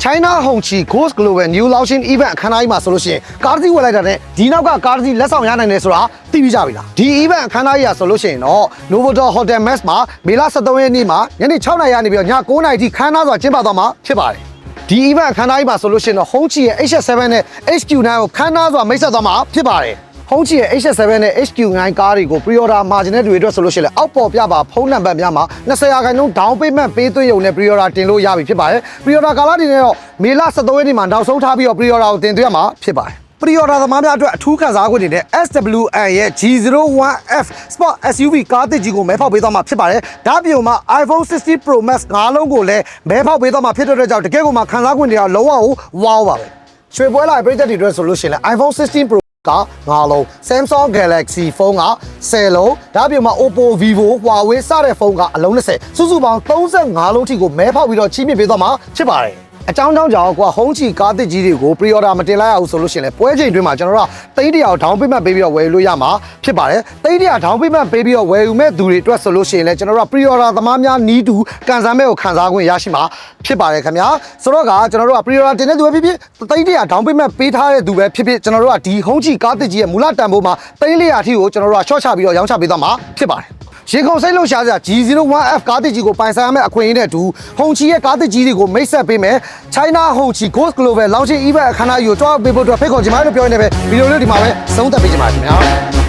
China Hongqi Ghost Global New Launching Event အခမ်းအနားကြီးမှာဆိုလို့ရှိရင်ကားတစ်စီးဝယ်လိုက်တာနဲ့ဒီနောက်ကကားတစ်စီးလက်ဆောင်ရနိုင်တယ်ဆိုတာသိပြီးကြပြီလားဒီ event အခမ်းအနားကြီးอ่ะဆိုလို့ရှိရင်တော့ Novotel Hotel Max မှာမေလ23ရက်နေ့မှာညနေ6နာရီကနေပြီးတော့ည9နာရီထိခမ်းနားစွာကျင်းပသွားမှာဖြစ်ပါတယ်ဒီ event အခမ်းအနားကြီးမှာဆိုလို့ရှိရင်တော့ Hongqi ရဲ့ HS7 နဲ့ HQ9 ကိုခမ်းနားစွာမိတ်ဆက်သွားမှာဖြစ်ပါတယ် ဟုံးချီရဲ့ HS7 နဲ့ HQ9 ကားတွေကို pre-order margin နဲ့တွေအတွက်ဆိုလို့ရှိရင်လည်းအောက်ပေါ်ပြပါဖုန်းနံပါတ်များမှာ20ရာခိုင်နှုန်း down payment ပေးသွင်းရုံနဲ့ pre-order တင်လို့ရပြီဖြစ်ပါတယ် pre-order ကာလတွေနဲ့တော့မေလ23ရက်နေ့မှာနောက်ဆုံးထားပြီးတော့ pre-order ကိုတင်သွင်းရမှာဖြစ်ပါတယ် pre-order သမားများအတွက်အထူးခံစား권တွေနဲ့ SWN ရဲ့ G01F Sport SUV ကားတစ်ကြီးကိုမဲဖောက်ပေးသွားမှာဖြစ်ပါတယ်။ဒါ့အပြင်မှာ iPhone 60 Pro Max ငါးလုံးကိုလည်းမဲဖောက်ပေးသွားမှာဖြစ်တဲ့အတွက်ကြောင့်တကယ်ကိုမှခံစား권တွေကလုံးဝကို wow ပါပဲ။ရွှေပွဲလာပြည်သက်တွေအတွက်ဆိုလို့ရှိရင်လည်း iPhone 16 Pro က9လုံး Samsung Galaxy ဖုန်းက10လုံးဒါ့အပြင်မှာ Oppo Vivo Huawei စတဲ့ဖုန်းကအလုံး20စုစုပေါင်း35လုံးထိကိုမဲဖောက်ပြီးတော့ချီးမြှင့်ပေးသွားမှာဖြစ်ပါတယ် အကြောင်းကြောင့်ကြောင့်ကွာဟုံးချီကားတစ်ကြီးတွေကို pre-order မတင်လိုက်ရဘူးဆိုလို့ရှိရင်လည်းပွဲချိန်တွင်းမှာကျွန်တော်တို့ကတိတ်တရာကို down payment ပေးပြီးတော့ဝယ်ယူလို့ရမှာဖြစ်ပါတယ်တိတ်တရာ down payment ပေးပြီးတော့ဝယ်ယူမဲ့သူတွေအတွက်ဆိုလို့ရှိရင်လည်းကျွန်တော်တို့က pre-order သမားများနီးတူကန်ဆယ်မဲ့ကိုခံစား권ရရှိမှာဖြစ်ပါတယ်ခင်ဗျာဆိုတော့ကကျွန်တော်တို့က pre-order တင်တဲ့သူပဲဖြစ်ဖြစ်တိတ်တရာ down payment ပေးထားတဲ့သူပဲဖြစ်ဖြစ်ကျွန်တော်တို့ကဒီဟုံးချီကားတစ်ကြီးရဲ့မူလတန်ဖိုးမှာတိတ်လေးရာအထိကိုကျွန်တော်တို့က short ချပြီးတော့ရောင်းချပေးသွားမှာဖြစ်ပါတယ် ရေကုန်စိတ်လို့ရှာစရာ G01F ကားတစ်ကြီးကိုပိုင်ဆိုင်ရမယ့်အခွင့်အရေးနဲ့အတူဟုံချီရဲ့ကားတစ်ကြီးတွေကိုမိတ်ဆက်ပေးမယ် China ဟုံချီ Ghost Global Launching Event အခမ်းအနားကြီးကိုကြွားပေးဖို့အတွက်ဖိတ်ခေါ်ချင်ပါတယ်လို့ပြောရနေပဲဗီဒီယိုလေးဒီမှာပဲဆုံးသက်ပေးချင်ပါတယ်ခင်ဗျာ